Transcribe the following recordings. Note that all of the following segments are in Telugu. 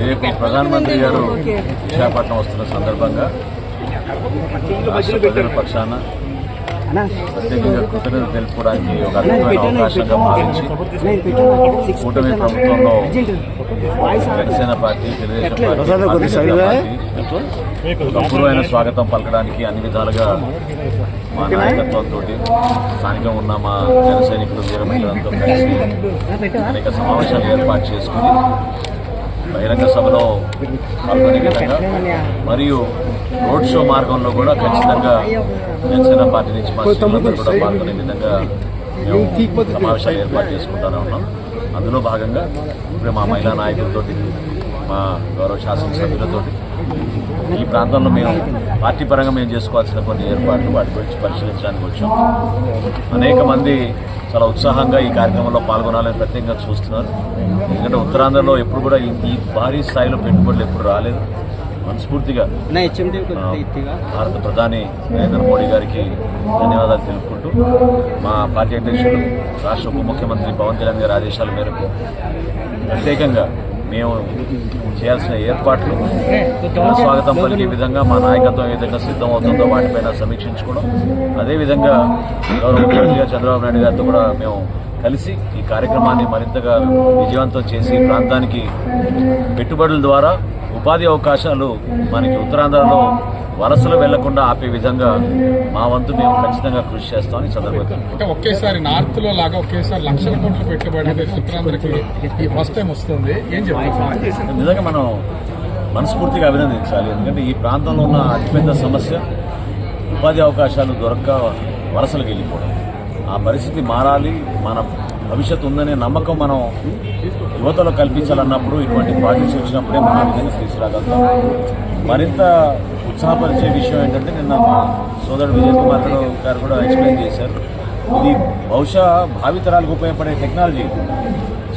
రేపు ప్రధానమంత్రి గారు విశాఖపట్నం వస్తున్న సందర్భంగా ప్రజల పక్షాన ప్రత్యేకంగా కృతజ్ఞత తెలుపుకోవడానికి ఒక అద్భుతమైన అవకాశంగా భావించి కూటమి ప్రభుత్వంలో జనసేన పార్టీ తెలుగుదేశం పార్టీ అపూర్వమైన స్వాగతం పలకడానికి అన్ని విధాలుగా మా నాయకత్వంతో స్థానికంగా ఉన్న మా జన సైనికులు వీరమహిళలతో కలిసి అనేక సమావేశాలు ఏర్పాటు చేసుకుని బహిరంగ సభలో పాల్గొనే విధంగా మరియు రోడ్ షో మార్గంలో కూడా ఖచ్చితంగా జనసేన పార్టీ నుంచి మా కూడా పాల్గొనే విధంగా మేము సమావేశాలు ఏర్పాటు చేసుకుంటానే ఉన్నాం. అందులో భాగంగా ఇప్పుడు మా మహిళా నాయకులతోటి మా గౌరవ శాసనసభ్యులతోటి ఈ ప్రాంతంలో మేము పార్టీ పరంగా మేము చేసుకోవాల్సిన కొన్ని ఏర్పాట్లు వాటి గురించి పరిశీలించడానికి వచ్చాం. అనేక మంది చాలా ఉత్సాహంగా ఈ కార్యక్రమంలో పాల్గొనాలని ప్రత్యేకంగా చూస్తున్నారు. ఎందుకంటే ఉత్తరాంధ్రలో ఎప్పుడు కూడా ఈ- భారీ స్థాయిలో పెట్టుబడులు ఎప్పుడు రాలేదు. మనస్ఫూర్తిగా భారత ప్రధాని నరేంద్ర మోడీ గారికి ధన్యవాదాలు తెలుపుకుంటూ మా పార్టీ అధ్యక్షుడు రాష్ట్ర ఉప ముఖ్యమంత్రి పవన్ కళ్యాణ్ గారి ఆదేశాల మేరకు ప్రత్యేకంగా మేము చేయాల్సిన ఏర్పాట్లు. స్వాగతం పలికే విధంగా మా నాయకత్వం ఏ విధంగా సిద్ధమవుతుందో వాటిపైన సమీక్షించుకోవడం అదేవిధంగా గౌరవ చంద్రబాబు నాయుడు గారితో కూడా మేము కలిసి ఈ కార్యక్రమాన్ని మరింతగా విజయవంతం చేసి ప్రాంతానికి పెట్టుబడుల ద్వారా ఉపాధి అవకాశాలు మనకి ఉత్తరాంధ్రలో వలసలు వెళ్ళకుండా ఆపే విధంగా మా వంతు మేము ఖచ్చితంగా కృషి చేస్తామని అంటే ఒకేసారి నార్త్లో లాగా ఒకేసారి లక్షల కోట్ల పెట్టుబడి అనేది ఉత్తరాంధ్రకి ఈ ఫస్ట్ టైం వస్తుంది. ఏం నిజంగా మనం మనస్ఫూర్తిగా అభినందించాలి. ఎందుకంటే ఈ ప్రాంతంలో ఉన్న అతిపెద్ద సమస్య ఉపాధి అవకాశాలు దొరక్క వలసలకు వెళ్ళిపోవడం. ఆ పరిస్థితి మారాలి. మన భవిష్యత్తు ఉందనే నమ్మకం మనం యువతలో కల్పించాలన్నప్పుడు ఇటువంటి ప్రాజెక్ట్స్ వచ్చినప్పుడే మనం విధంగా తీసుకురాగలుగుతాం. మరింత ఉత్సాహపరిచే విషయం ఏంటంటే నిన్న మా సోదరుడు విజయ్ కుమార్ గారు కూడా ఎక్స్ప్లెయిన్ చేశారు. ఇది బహుశా భావితరాలకు ఉపయోగపడే టెక్నాలజీ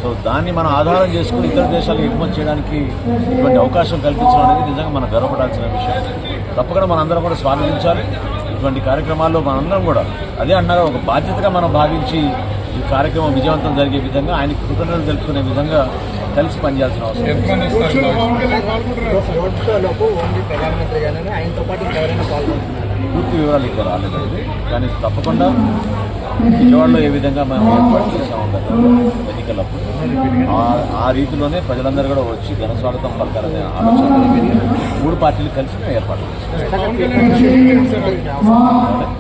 సో దాన్ని మనం ఆధారం చేసుకుని ఇతర దేశాలకు ఎగుమతి చేయడానికి ఇటువంటి అవకాశం కల్పించడం అనేది నిజంగా మనం గర్వపడాల్సిన విషయం. తప్పకుండా మనందరం కూడా స్వాగతించాలి. ఇటువంటి కార్యక్రమాల్లో మనందరం కూడా అదే అన్నారా ఒక బాధ్యతగా మనం భావించి ఈ కార్యక్రమం విజయవంతం జరిగే విధంగా ఆయన కృతజ్ఞతలు తెలుపుకునే విధంగా కలిసి పనిచేయాల్సిన అవసరం పూర్తి వివరాలు ఇక్కడ రాలేదండి. కానీ తప్పకుండా విజయవాడలో ఏ విధంగా మనం ఏర్పాటు చేసాము గతంలో ఎన్నికలప్పుడు ఆ- ఆ రీతిలోనే ప్రజలందరూ కూడా వచ్చి ఘన స్వాగతం పలకాలనే ఆలోచన మూడు పార్టీలు కలిసి మేము ఏర్పాటు చేస్తాం పవన్ కళ్యాణ్ గారు ఏం చేశారు?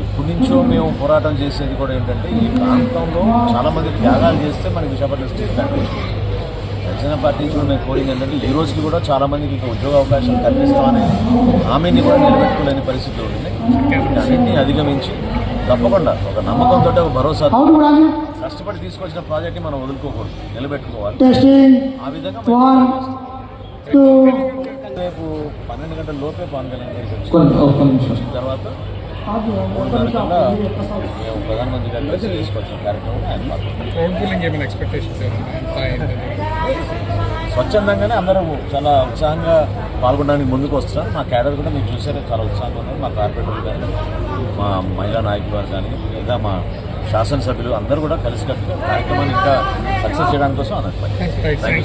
ఇప్పటి నుంచో మేము పోరాటం చేసేది కూడా ఏంటంటే ఈ ప్రాంతంలో చాలా మంది త్యాగాలు చేస్తే మనకి విశాఖపట్నం స్టేట్ కంటే జనసేన పార్టీ నుంచి మేము కోరింది ఏంటంటే ఈ రోజుకి కూడా చాలా మందికి ఇంకా ఉద్యోగ అవకాశాలు కల్పిస్తామని హామీని కూడా నిలబెట్టుకోలేని పరిస్థితి ఉంది అన్నింటినీ అధిగమించి తప్పకుండా ఒక నమ్మకంతో ఒక భరోసా కష్టపడి తీసుకొచ్చిన ప్రాజెక్ట్ని మనం వదులుకోకూడదు నిలబెట్టుకోవాలి. ఆ విధంగా. రేపు పన్నెండు గంటల లోపే పవన్ కళ్యాణ్ గారికి వచ్చిన తర్వాత మేము ప్రధానమంత్రి గారి కలిసి తీసుకొచ్చిన కార్యక్రమం ఆయన ఎక్స్పెక్టేషన్స్ స్వచ్ఛందంగానే అందరూ చాలా ఉత్సాహంగా పాల్గొనడానికి ముందుకు వస్తున్నారు. మా క్యాడర్ కూడా మీరు చూసారు చాలా ఉత్సాహంగా ఉన్నారు. మా కార్పొరేటర్లు కానీ మా మహిళా నాయకులు వారు కానీ లేదా మా శాసనసభ్యులు అందరూ కూడా కలిసికట్టుగా కార్యక్రమాన్ని ఇంకా సక్సెస్ చేయడానికి కోసం అన్నట్టు